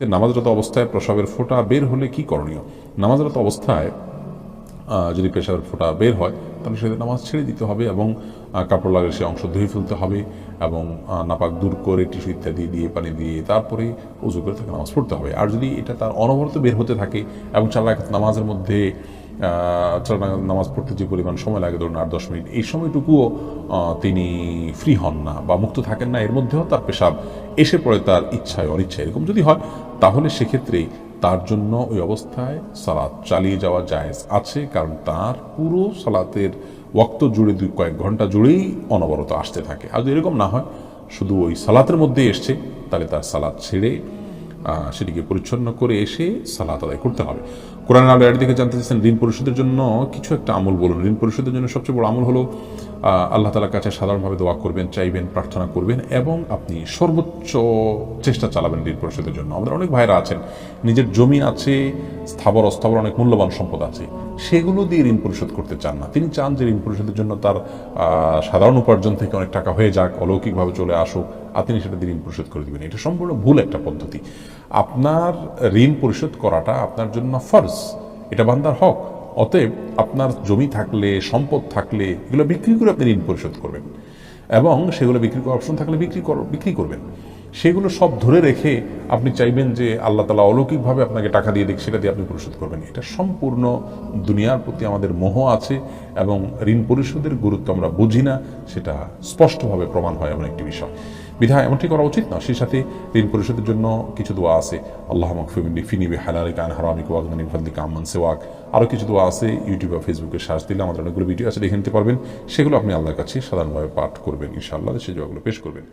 নামাজরত অবস্থায় প্রসাবের ফোঁটা বের হলে কি করণীয়? নামাজরত অবস্থায় যদি পেশাবের ফোঁটা বের হয়, তাহলে সেটা নামাজ ছেড়ে দিতে হবে এবং কাপড় লাগলে সে অংশ ধুয়ে ফেলতে হবে এবং নাপাক দূর করে টিস্যু ইত্যাদি দিয়ে, পানি দিয়ে তারপরে উজু করে তাকে নামাজ পড়তে হবে। আর যদি এটা তার অনবরত বের হতে থাকে এবং রাকাত নামাজের মধ্যে নামাজ পড়তে যে পরিমাণ সময় লাগে, ধরুন আট, দশ মিনিট, এই সময়টুকুও তিনি ফ্রি হন না বা মুক্ত থাকেন না, এর মধ্যেও তার পেশাব এসে পড়ে তার ইচ্ছায় অনিচ্ছায়। এরকম যদি হয়, তাহলে সেক্ষেত্রেই তার জন্য ওই অবস্থায় সালাদ চালিয়ে যাওয়া জায়েজ আছে, কারণ তার পুরো সালাতের ওক্ত জুড়ে দুই, কয়েক ঘণ্টা জুড়েই অনবরত আসতে থাকে। আর যদি এরকম না হয়, শুধু ওই সালাতের মধ্যে এসছে, তাহলে তার সালাদ ছেড়ে সেটিকে পরিচ্ছন্ন করে এসে সালাত আদায় করতে হবে। কোরআন আলো এর দিকে জানতে চাইছেন ঋণ পরিশোধের জন্য কিছু একটা আমল বলুন। ঋণ পরিশোধের জন্য সবচেয়ে বড় আমল হলো আল্লাহ তালার কাছে সাধারণভাবে দোয়া করবেন, চাইবেন, প্রার্থনা করবেন এবং আপনি সর্বোচ্চ চেষ্টা চালাবেন ঋণ পরিশোধের জন্য। আমাদের অনেক ভাইরা আছেন, নিজের জমি আছে, স্থাবর, অস্থাবর অনেক মূল্যবান সম্পদ আছে। সেগুলো দিয়ে ঋণ পরিশোধ করতে চান না। তিনি চান যে ঋণ পরিশোধের জন্য তার সাধারণ উপার্জন থেকে অনেক টাকা হয়ে যাক, অলৌকিকভাবে চলে আসুক, আর তিনি সেটা দিয়ে ঋণ পরিশোধ করে দিবেন। এটা সম্পূর্ণ ভুল একটা পদ্ধতি। আপনার ঋণ পরিশোধ করাটা আপনার জন্য ফরজ। এটা বান্দার হক। অতএব আপনার জমি থাকলে, সম্পদ থাকলে, এগুলো বিক্রি করে আপনি ঋণ পরিশোধ করবেন। এবং সেগুলো বিক্রি করার অপশন থাকলে বিক্রি কর- বিক্রি করবেন। সেগুলো সব ধরে রেখে আপনি চাইবেন যে আল্লাহ তালা অলৌকিকভাবে আপনাকে টাকা দিয়ে দিক, সেটা দিয়ে আপনি পরিশোধ করবেন। এটা সম্পূর্ণ দুনিয়ার প্রতি আমাদের মোহ আছে এবং ঋণ পরিশোধের গুরুত্ব আমরা বুঝি না, সেটা স্পষ্টভাবে প্রমাণ হয় এমন একটি বিষয়। বিধায় এমনটি করা উচিত না। সেই সাথে ঋণ পরিশোধের জন্য কিছু দোয়া আছে। আল্লাহ মকফিমিন হালারি হালালিক আন হারামিক ওয়াগনানি ফাদলিক আমান সেওয়াক। আরও কিছু দোয়া আছে। ইউটিউব বা ফেসবুকে সার্চ দিলে আমাদের অনেকগুলো ভিডিও আছে, দেখে নিতে পারবেন। সেগুলো আপনি আল্লাহর কাছে সাধারণভাবে পাঠ করবেন, ইনশাআল্লাহ। সেই দোয়াগুলো পেশ করবেন।